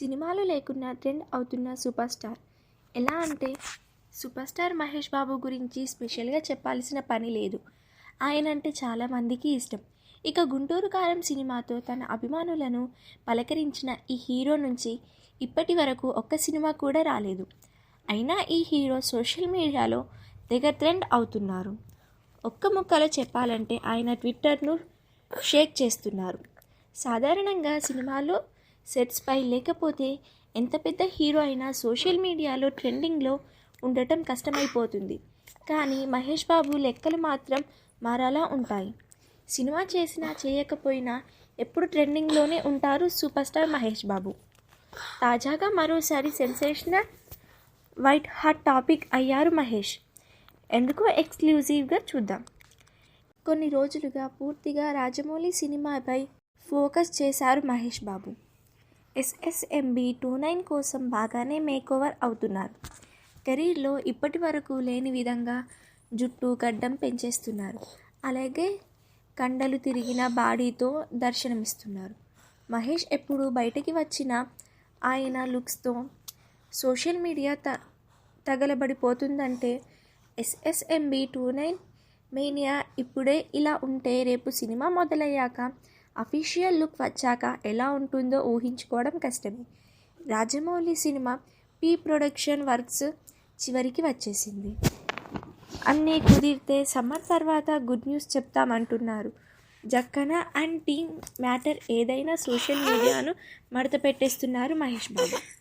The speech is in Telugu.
సినిమాలు లేకున్నా ట్రెండ్ అవుతున్న సూపర్ స్టార్. ఎలా అంటే సూపర్ స్టార్ మహేష్ బాబు గురించి స్పెషల్గా చెప్పాల్సిన పని లేదు. ఆయన అంటే చాలామందికి ఇష్టం. ఇక గుంటూరు కారం సినిమాతో తన అభిమానులను పలకరించిన ఈ హీరో నుంచి ఇప్పటి వరకు ఒక్క సినిమా కూడా రాలేదు. అయినా ఈ హీరో సోషల్ మీడియాలో తెగ ట్రెండ్ అవుతున్నారు. ఒక్క ముక్కలో చెప్పాలంటే ఆయన ట్విట్టర్ను షేక్ చేస్తున్నారు. సాధారణంగా సినిమాలో సెట్స్పై లేకపోతే ఎంత పెద్ద హీరో అయినా సోషల్ మీడియాలో ట్రెండింగ్లో ఉండటం కష్టమైపోతుంది. కానీ మహేష్ బాబు లెక్కలు మాత్రం మారాలా ఉంటాయి. సినిమా చేసినా చేయకపోయినా ఎప్పుడు ట్రెండింగ్లోనే ఉంటారు సూపర్ స్టార్ మహేష్ బాబు. తాజాగా మరోసారి సెన్సేషనల్ వైట్ హాట్ టాపిక్ అయ్యారు మహేష్. ఎందుకో ఎక్స్క్లూజివ్గా చూద్దాం. కొన్ని రోజులుగా పూర్తిగా రాజమౌళి సినిమాపై ఫోకస్ చేశారు Mahesh Babu. SSMB two nine కోసం బాగానే మేకోవర్ అవుతున్నారు. కెరీర్లో ఇప్పటి వరకు లేని విధంగా జుట్టు గడ్డం పెంచేస్తున్నారు. అలాగే కండలు తిరిగిన బాడీతో దర్శనమిస్తున్నారు. మహేష్ ఎప్పుడు బయటికి వచ్చిన ఆయన లుక్స్తో సోషల్ మీడియా త తగలబడిపోతుందంటే ఎస్ఎస్ఎంబి టూ నైన్ మేనియా ఇప్పుడే ఇలా ఉంటే రేపు సినిమా మొదలయ్యాక అఫీషియల్ లుక్ వచ్చాక ఎలా ఉంటుందో ఊహించుకోవడం కష్టమే. Rajamouli cinema P production works చివరికి వచ్చేసింది. అన్నీ కుదిరితే సమ్మర్ తర్వాత గుడ్ న్యూస్ చెప్తామంటున్నారు. జక్కన అండ్ టీమ్ మ్యాటర్ ఏదైనా సోషల్ మీడియాను మడత పెట్టేస్తున్నారు మహేష్ బాబు.